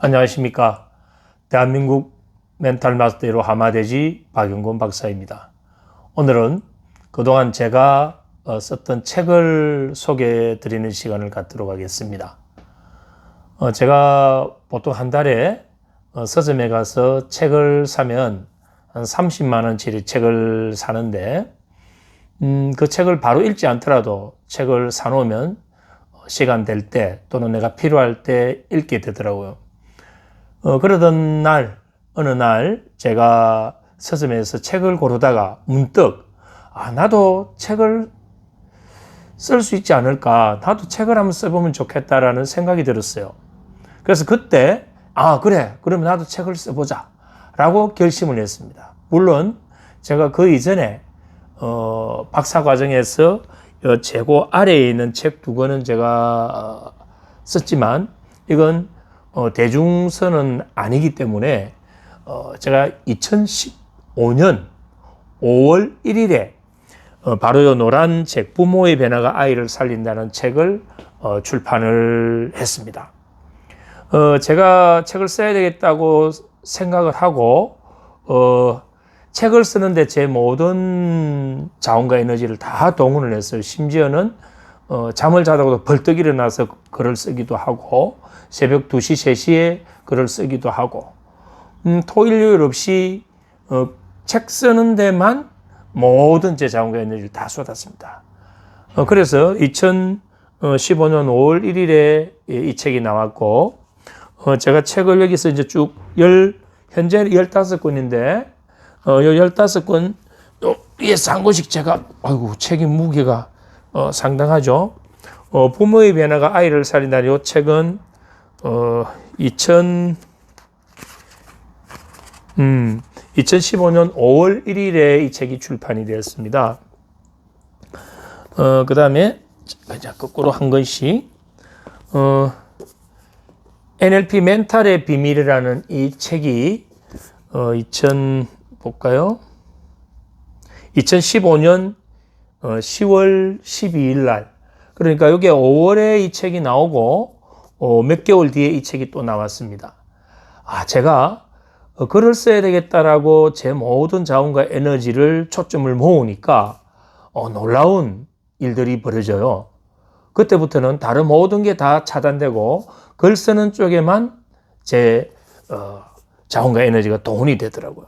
안녕하십니까. 대한민국 멘탈 마스터로 하마대지 박영곤 박사입니다. 오늘은 그동안 제가 어, 썼던 책을 소개해 드리는 시간을 갖도록 하겠습니다. 어, 제가 보통 한 달에 어, 서점에 가서 책을 사면 한 30만 원치의 책을 사는데 음, 그 책을 바로 읽지 않더라도 책을 사놓으면 시간 될 때 또는 내가 필요할 때 읽게 되더라고요. 어, 그러던 날, 어느 날 제가 서점에서 책을 고르다가 문득, 아, 나도 책을 쓸 수 있지 않을까. 나도 책을 한번 써보면 좋겠다라는 생각이 들었어요. 그래서 그때, 아, 그래. 그러면 나도 책을 써보자. 라고 결심을 했습니다. 물론 제가 그 이전에, 어, 박사 과정에서 재고 아래에 있는 책 두 권은 제가 어, 썼지만 이건 어, 대중서는 아니기 때문에 어, 제가 2015년 5월 1일에 어, 바로 요 노란 책 부모의 변화가 아이를 살린다는 책을 어, 출판을 했습니다. 어, 제가 책을 써야 되겠다고 생각을 하고 어, 책을 쓰는데 제 모든 자원과 에너지를 다 동원을 했어요. 심지어는 어, 잠을 자다가도 벌떡 일어나서 글을 쓰기도 하고 새벽 2시, 3시에 글을 쓰기도 하고 음, 토일 요일 없이 어, 책 쓰는 데만 모든 제 자원과 에너지를 다 쏟았습니다. 어, 그래서 2015년 5월 1일에 이 책이 나왔고 어, 제가 책을 여기서 이제 쭉 열, 현재 15권인데 어, 요 15권 또 위에서 한 권씩 제가 아이고 책의 무게가 어, 상당하죠. 어, 부모의 변화가 아이를 살린다는 요 책은 어, 2000 음, 2015년 5월 1일에 이 책이 출판이 되었습니다. 어, 그 다음에, 자, 거꾸로 한 권씩. 어, NLP 멘탈의 비밀이라는 이 책이, 어, 2000, 볼까요? 2015년 10월 12일 날, 그러니까 여기 5월에 이 책이 나오고, 어, 몇 개월 뒤에 이 책이 또 나왔습니다. 아, 제가 어, 글을 써야 되겠다라고 제 모든 자원과 에너지를 초점을 모으니까 어, 놀라운 일들이 벌어져요. 그때부터는 다른 모든 게 다 차단되고 글 쓰는 쪽에만 제 어, 자원과 에너지가 동원이 되더라고요.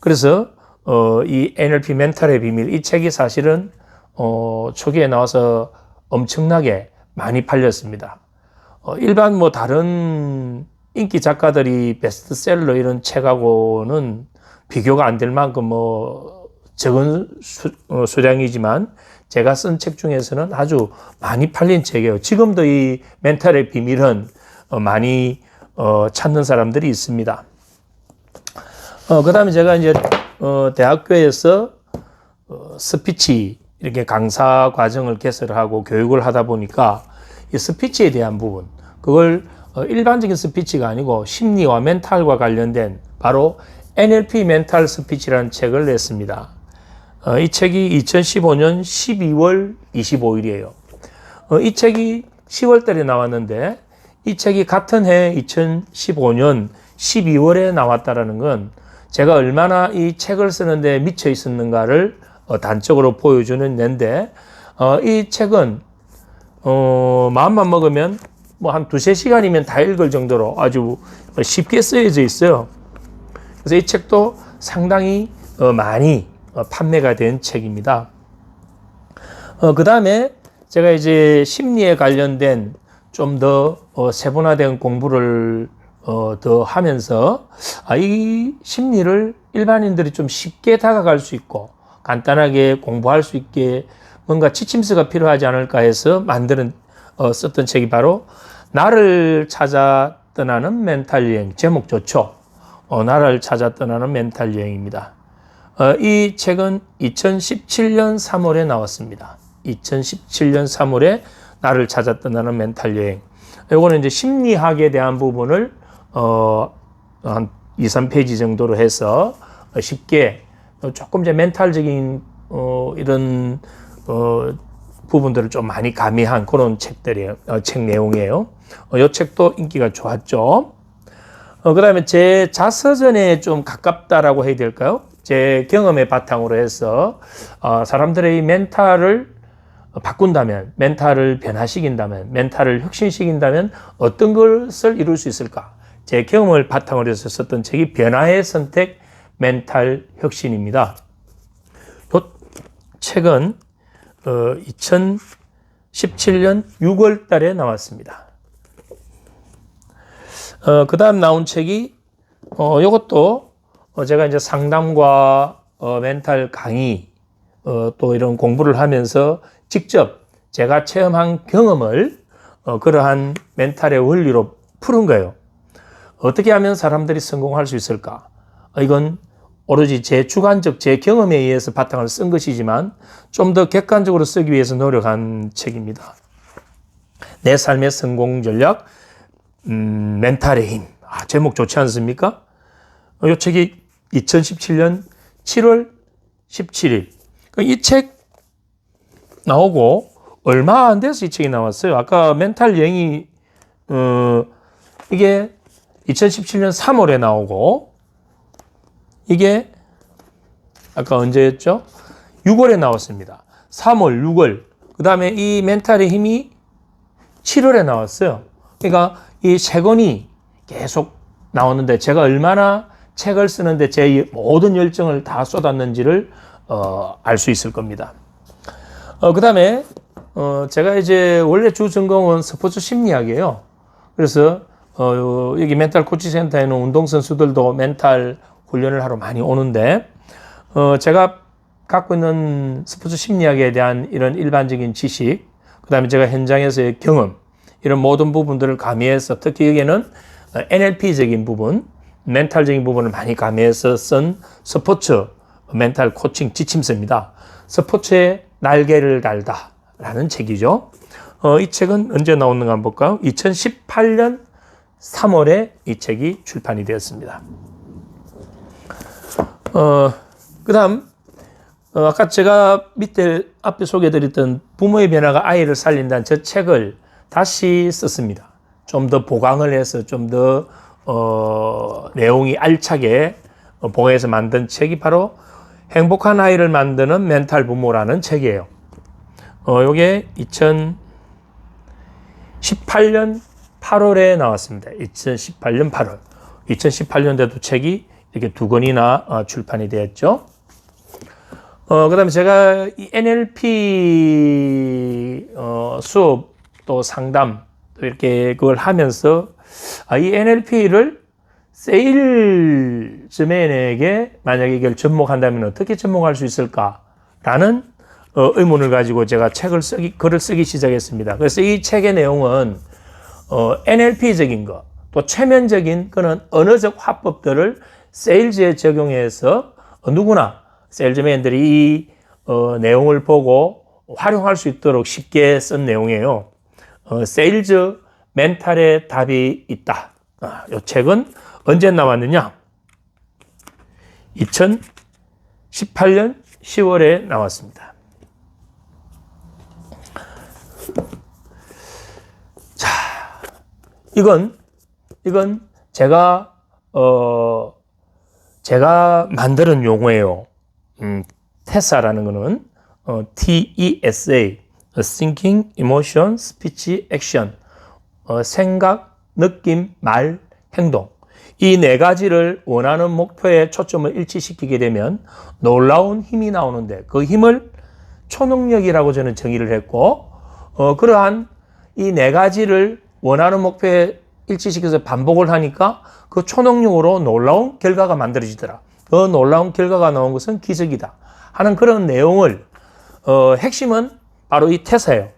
그래서 어, 이 NLP 멘탈의 비밀 이 책이 사실은 어, 초기에 나와서 엄청나게 많이 팔렸습니다. 어, 일반 뭐 다른 인기 작가들이 베스트셀러 이런 책하고는 비교가 안 될 만큼 뭐 적은 수, 어, 수량이지만 제가 쓴 책 중에서는 아주 많이 팔린 책이에요. 지금도 이 멘탈의 비밀은 어, 많이 어, 찾는 사람들이 있습니다. 어, 그 다음에 제가 이제 어, 대학교에서 어, 스피치 이렇게 강사 과정을 개설하고 교육을 하다 보니까 이 스피치에 대한 부분 그걸 어, 일반적인 스피치가 아니고 심리와 멘탈과 관련된 바로 NLP 멘탈 스피치라는 책을 냈습니다. 어, 이 책이 2015년 12월 25일이에요. 어, 이 책이 10월 달에 나왔는데 이 책이 같은 해 2015년 12월에 나왔다라는 건 제가 얼마나 이 책을 쓰는데 미쳐 있었는가를 단적으로 보여주는 뇌인데 이 책은 마음만 먹으면 뭐 한 두세 시간이면 다 읽을 정도로 아주 쉽게 쓰여져 있어요. 그래서 이 책도 상당히 어, 많이 어, 판매가 된 책입니다. 어, 그 다음에 제가 이제 심리에 관련된 좀 더 세분화된 공부를 더 하면서 아, 이 심리를 일반인들이 좀 쉽게 다가갈 수 있고 간단하게 공부할 수 있게 뭔가 지침서가 필요하지 않을까 해서 만드는 어, 썼던 책이 바로 나를 찾아 떠나는 멘탈 여행. 제목 좋죠? 어, 나를 찾아 떠나는 멘탈 여행입니다. 어, 이 책은 2017년 3월에 나왔습니다. 2017년 3월에 나를 찾아 떠나는 멘탈 여행. 이거는 이제 심리학에 대한 부분을 어, 한 2, 3페이지 정도로 해서 쉽게 조금 이제 멘탈적인 어, 이런 어, 부분들을 좀 많이 가미한 그런 책들이에요. 어, 책 내용이에요. 어, 이 책도 인기가 좋았죠. 어, 그 다음에 제 자서전에 좀 가깝다라고 해야 될까요? 제 경험의 바탕으로 해서, 어, 사람들의 이 멘탈을 바꾼다면, 멘탈을 변화시킨다면, 멘탈을 혁신시킨다면 어떤 것을 이룰 수 있을까? 제 경험을 바탕으로 해서 썼던 책이 변화의 선택 멘탈 혁신입니다. 이 책은 어, 2017년 6월 달에 나왔습니다. 어, 그 다음 나온 책이, 어, 요것도, 어, 제가 이제 상담과, 어, 멘탈 강의, 어, 또 이런 공부를 하면서 직접 제가 체험한 경험을, 어, 그러한 멘탈의 원리로 푸는 거예요. 어떻게 하면 사람들이 성공할 수 있을까? 어, 이건 오로지 제 주관적 제 경험에 의해서 바탕을 쓴 것이지만 좀 더 객관적으로 쓰기 위해서 노력한 책입니다. 내 삶의 성공 전략, 음, 멘탈의 힘. 아, 제목 좋지 않습니까? 어, 이 책이 2017년 7월 17일. 이 책 나오고 얼마 안 돼서 이 책이 나왔어요. 아까 멘탈 여행이, 어, 이게 2017년 3월에 나오고, 이게 아까 언제였죠? 6월에 나왔습니다. 3월, 6월. 그 다음에 이 멘탈의 힘이 7월에 나왔어요. 그러니까 이 세 권이 계속 나오는데 제가 얼마나 책을 쓰는데 제 모든 열정을 다 쏟았는지를 어, 알 수 있을 겁니다. 어, 그 다음에 어, 제가 이제 원래 주 전공은 스포츠 심리학이에요. 그래서 어, 여기 멘탈 코치 센터에는 운동 선수들도 멘탈 훈련을 하러 많이 오는데 어, 제가 갖고 있는 스포츠 심리학에 대한 이런 일반적인 지식, 그 다음에 제가 현장에서의 경험, 이런 모든 부분들을 가미해서 특히 여기에는 NLP적인 부분, 멘탈적인 부분을 많이 가미해서 쓴 스포츠 멘탈 코칭 지침서입니다. 스포츠의 날개를 달다 라는 책이죠. 어, 이 책은 언제 나오는가 한번 볼까요? 2018년 3월에 이 책이 출판이 되었습니다. 어, 그 다음, 어, 아까 제가 밑에 앞에 소개드렸던 부모의 변화가 아이를 살린다는 저 책을 다시 썼습니다. 좀 더 보강을 해서 좀 더, 어, 내용이 알차게 보강해서 만든 책이 바로 행복한 아이를 만드는 멘탈 부모라는 책이에요. 어, 요게 2018년 8월에 나왔습니다. 2018년 8월. 2018년대도 책이 이렇게 두 권이나 어, 출판이 되었죠. 어, 그 다음에 제가 이 NLP 어, 수업 또 상담 또 이렇게 그걸 하면서 아, 이 NLP를 세일 즈맨에게 만약에 이걸 접목한다면 어떻게 접목할 수 있을까라는 어, 의문을 가지고 제가 책을 쓰기, 글을 쓰기 시작했습니다. 그래서 이 책의 내용은 어, NLP적인 것, 또 최면적인 그런 언어적 화법들을 세일즈에 적용해서 누구나 세일즈맨들이 이 어, 내용을 보고 활용할 수 있도록 쉽게 쓴 내용이에요. 어, 세일즈 멘탈의 답이 있다. 아, 이 책은 언제 나왔느냐? 2018년 10월에 나왔습니다. 자, 이건 이건 제가 어 제가 만드는 용어예요. 음, 테사라는 거는 어, T-E-S-A, Thinking, Emotion, Speech, Action, 어, 생각, 느낌, 말, 행동. 이 네 가지를 원하는 목표에 초점을 일치시키게 되면 놀라운 힘이 나오는데 그 힘을 초능력이라고 저는 정의를 했고 어, 그러한 이 네 가지를 원하는 목표에 일치시켜서 반복을 하니까 그 초능력으로 놀라운 결과가 만들어지더라. 그 놀라운 결과가 나온 것은 기적이다. 하는 그런 내용을 어, 핵심은 바로 이 태사예요.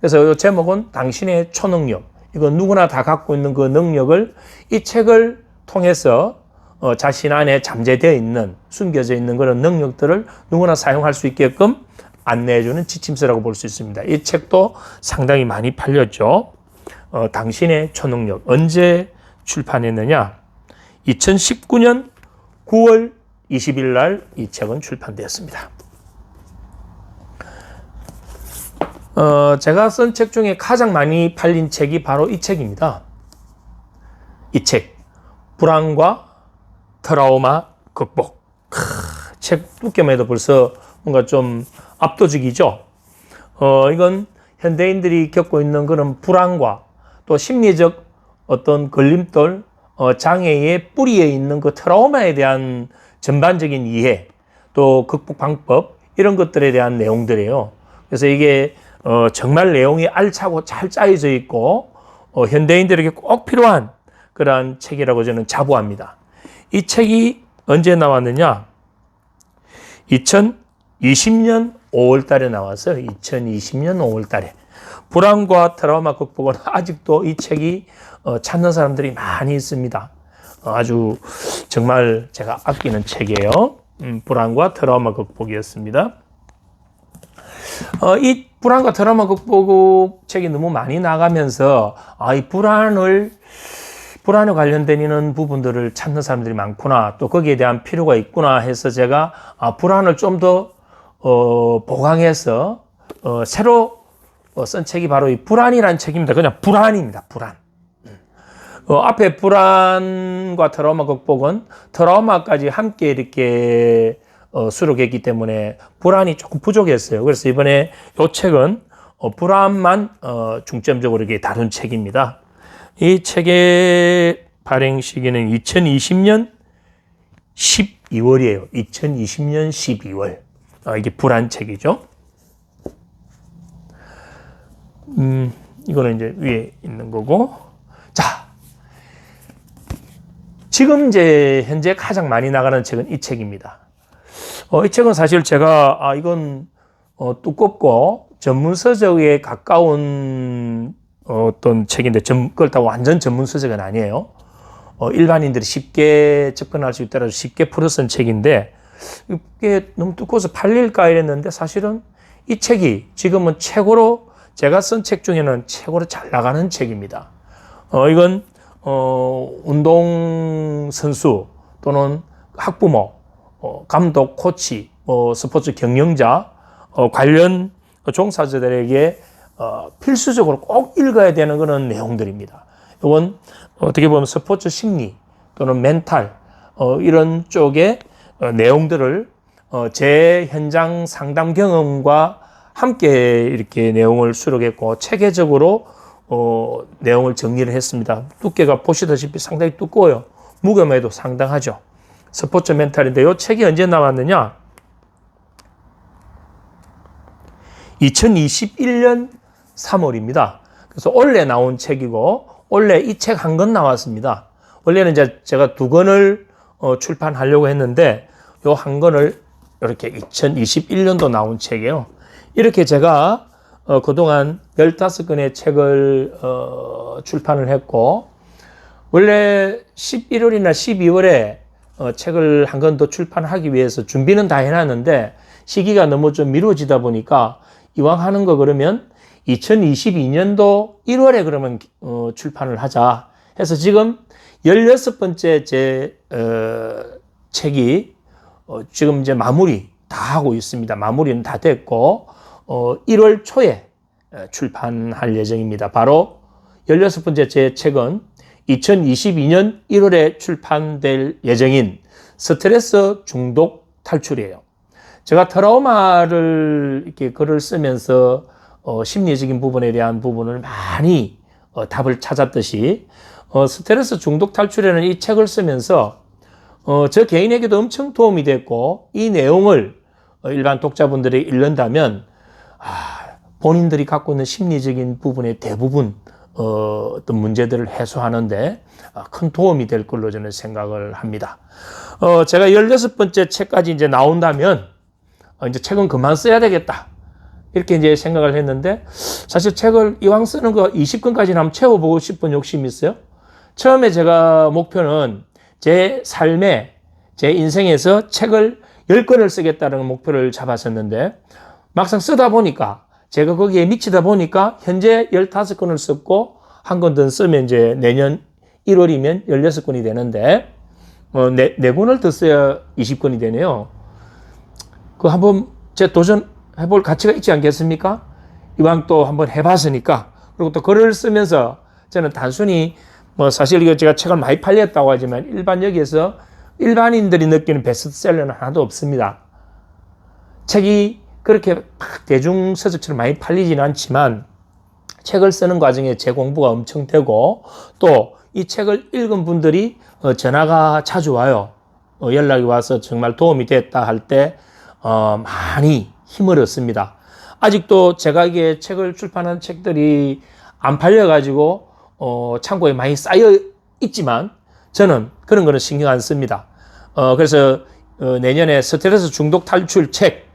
그래서 이 제목은 당신의 초능력. 이거 누구나 다 갖고 있는 그 능력을 이 책을 통해서 어, 자신 안에 잠재되어 있는 숨겨져 있는 그런 능력들을 누구나 사용할 수 있게끔 안내해주는 지침서라고 볼 수 있습니다. 이 책도 상당히 많이 팔렸죠. 어, 당신의 초능력 언제 출판했느냐? 2019년 9월 20일 날 이 책은 출판되었습니다. 어, 제가 쓴 책 중에 가장 많이 팔린 책이 바로 이 책입니다. 이 책. 불안과 트라우마 극복. 크, 책 두께만 해도 벌써 뭔가 좀 압도적이죠. 어, 이건 현대인들이 겪고 있는 그런 불안과 또 심리적 어떤 걸림돌, 어, 장애의 뿌리에 있는 그 트라우마에 대한 전반적인 이해, 또 극복 방법, 이런 것들에 대한 내용들이에요. 그래서 이게 어, 정말 내용이 알차고 잘 짜여져 있고 어, 현대인들에게 꼭 필요한 그러한 책이라고 저는 자부합니다. 이 책이 언제 나왔느냐? 2020년 5월 달에 나와서 2020년 5월 달에 불안과 트라우마 극복은 아직도 이 책이 어, 찾는 사람들이 많이 있습니다. 어, 아주 정말 제가 아끼는 책이에요. 음, 불안과 트라우마 극복이었습니다. 어, 이 불안과 트라우마 극복 책이 너무 많이 나가면서 아, 이 불안을 불안에 관련된 부분들을 찾는 사람들이 많구나. 또 거기에 대한 필요가 있구나 해서 제가 아, 불안을 좀더 어, 보강해서 어, 새로 어, 쓴 책이 바로 이 불안이라는 책입니다. 그냥 불안입니다. 불안. 어, 앞에 불안과 트라우마 극복은 트라우마까지 함께 이렇게 어, 수록했기 때문에 불안이 조금 부족했어요. 그래서 이번에 이 책은 어, 불안만 어, 중점적으로 이렇게 다룬 책입니다. 이 책의 발행 시기는 2020년 12월이에요. 2020년 12월. 아, 이게 불안 책이죠. 음, 이거는 이제 위에 있는 거고. 자. 지금 이제 현재 가장 많이 나가는 책은 이 책입니다. 어, 이 책은 사실 제가, 아, 이건, 어, 두껍고 전문 서적에 가까운 어떤 책인데, 전, 그걸 다 완전 전문 서적은 아니에요. 어, 일반인들이 쉽게 접근할 수 있다라 쉽게 풀어 쓴 책인데, 이게 너무 두꺼워서 팔릴까 이랬는데, 사실은 이 책이 지금은 최고로, 제가 쓴 책 중에는 최고로 잘 나가는 책입니다. 어, 이건, 어, 운동 선수 또는 학부모, 어, 감독, 코치, 어, 스포츠 경영자, 어, 관련 종사자들에게 어, 필수적으로 꼭 읽어야 되는 그런 내용들입니다. 이건 어떻게 보면 스포츠 심리 또는 멘탈 어, 이런 쪽의 어, 내용들을 어, 제 현장 상담 경험과 함께 이렇게 내용을 수록했고 체계적으로 어, 내용을 정리를 했습니다. 두께가 보시다시피 상당히 두꺼워요. 무게만 도 상당하죠. 스포츠 멘탈인데 이 책이 언제 나왔느냐? 2021년 3월입니다. 그래서 원래 나온 책이고 원래 이 책 한 권 나왔습니다. 원래는 이제 제가 두 권을 어, 출판하려고 했는데 요 한 권을 이렇게 2021년도 나온 책이에요. 이렇게 제가 어, 그동안 15권의 책을 어, 출판을 했고 원래 11월이나 12월에 어, 책을 한 권 더 출판하기 위해서 준비는 다 해놨는데 시기가 너무 좀 미뤄지다 보니까 이왕 하는 거 그러면 2022년도 1월에 그러면 어, 출판을 하자 해서 지금 16번째 제 어, 책이 어, 지금 이제 마무리 다 하고 있습니다. 마무리는 다 됐고 어, 1월 초에 어, 출판할 예정입니다. 바로 16번째 제 책은 2022년 1월에 출판될 예정인 스트레스 중독 탈출이에요. 제가 트라우마를 이렇게 글을 쓰면서 어, 심리적인 부분에 대한 부분을 많이 어, 답을 찾았듯이 어, 스트레스 중독 탈출에는 이 책을 쓰면서 어, 저 개인에게도 엄청 도움이 됐고 이 내용을 어, 일반 독자분들이 읽는다면 아, 본인들이 갖고 있는 심리적인 부분의 대부분 어, 어떤 문제들을 해소하는데 아, 큰 도움이 될 걸로 저는 생각을 합니다. 어, 제가 16번째 책까지 이제 나온다면 어, 이제 책은 그만 써야 되겠다. 이렇게 이제 생각을 했는데 사실 책을 이왕 쓰는 거 20권까지는 한번 채워보고 싶은 욕심이 있어요. 처음에 제가 목표는 제 삶에 제 인생에서 책을 10권을 쓰겠다는 목표를 잡았었는데 막상 쓰다 보니까 제가 거기에 미치다 보니까 현재 15권을 썼고 한 권 더 쓰면 이제 내년 1월이면 16권이 되는데 어, 네, 네 권을 더 써야 20권이 되네요. 그 한번 제 도전해 볼 가치가 있지 않겠습니까? 이왕 또 한번 해봤으니까. 그리고 또 글을 쓰면서 저는 단순히 뭐 사실 이거 제가 책을 많이 팔렸다고 하지만 일반 여기에서 일반인들이 느끼는 베스트셀러는 하나도 없습니다. 책이 그렇게 막 대중 서적처럼 많이 팔리지는 않지만 책을 쓰는 과정에 제 공부가 엄청 되고 또 이 책을 읽은 분들이 어, 전화가 자주 와요. 어, 연락이 와서 정말 도움이 됐다 할때 어, 많이 힘을 얻습니다. 아직도 제가 이게 책을 출판한 책들이 안 팔려가지고 어, 창고에 많이 쌓여 있지만 저는 그런 거는 신경 안 씁니다. 어, 그래서 어, 내년에 스트레스 중독 탈출 책,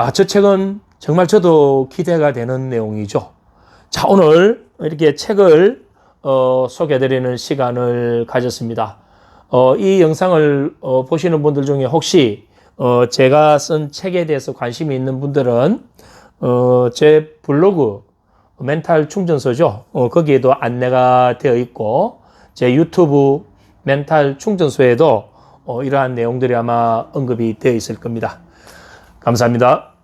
아, 저 책은 정말 저도 기대가 되는 내용이죠. 자, 오늘 이렇게 책을 어, 소개해드리는 시간을 가졌습니다. 어, 이 영상을 어, 보시는 분들 중에 혹시 어, 제가 쓴 책에 대해서 관심이 있는 분들은 어, 제 블로그 멘탈 충전소죠. 어, 거기에도 안내가 되어 있고 제 유튜브 멘탈 충전소에도 어, 이러한 내용들이 아마 언급이 되어 있을 겁니다. 감사합니다.